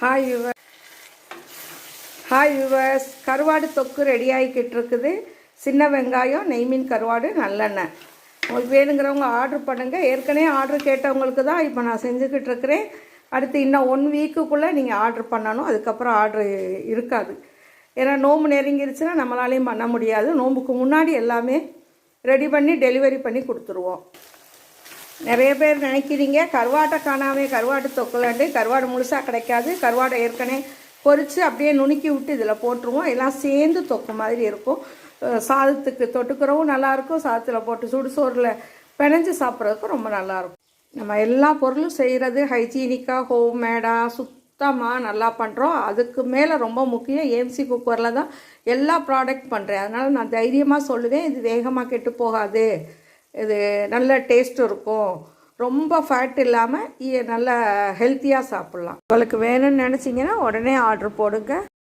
Hi your hi yours கருவாடு தொக்கு ready ஆகிக்கிட்டு இருக்குது. சின்ன வெங்காயம் நெய் மீன் கருவாடு நல்லெண்ணெய். உங்களுக்கு வேணுங்கிறவங்க ஆர்டர் பண்ணுங்கள் ஏற்கனவே ஆர்டர் கேட்டவங்களுக்கு தான் இப்போ நான் செஞ்சுக்கிட்டு இருக்கிறேன். அடுத்து இன்னும் ஒன் வீக்குக்குள்ளே நீங்கள் ஆர்டர் பண்ணணும். அதுக்கப்புறம் ஆர்டர் இருக்காது. ஏன்னா நோம்பு நெருங்கிருச்சுன்னா நம்மளாலையும் பண்ண முடியாது. நோம்புக்கு முன்னாடி எல்லாமே ரெடி பண்ணி டெலிவரி பண்ணி கொடுத்துருவோம். நிறைய பேர் நினைக்கிறீங்க கருவாட்டை காணாமே கருவாட்டு தொக்கலாண்டு கருவாடு முழுசாக கிடைக்காது கருவாடை ஏற்கனவே பொரித்து அப்படியே நுணுக்கி விட்டு இதில் போட்டுருவோம். எல்லாம் சேர்ந்து தொக்கு மாதிரி இருக்கும். சாதத்துக்கு தொட்டுக்கிறவும் நல்லாயிருக்கும் சாதத்தில் போட்டு சுடு சோறில் பிணைஞ்சு சாப்பிட்றதுக்கும் ரொம்ப நல்லாயிருக்கும் நம்ம எல்லா பொருளும் செய்கிறது ஹைஜீனிக்காக ஹோம் மேடாக சுத்தமாக நல்லா பண்ணுறோம் அதுக்கு மேலே ரொம்ப முக்கியம் ஏஎம்சி குக்கரில் தான் எல்லா ப்ராடக்ட் பண்ணுறேன் அதனால் நான் தைரியமாக சொல்லுவேன் இது வேகமாக கெட்டு போகாது. இது நல்ல டேஸ்ட் இருக்கும். ரொம்ப ஃபேட் இல்லாமல் நல்ல ஹெல்த்தியாக சாப்பிட்லாம். உங்களுக்கு வேணும்னு நினச்சிங்கன்னா உடனே ஆர்டர் போடுங்க.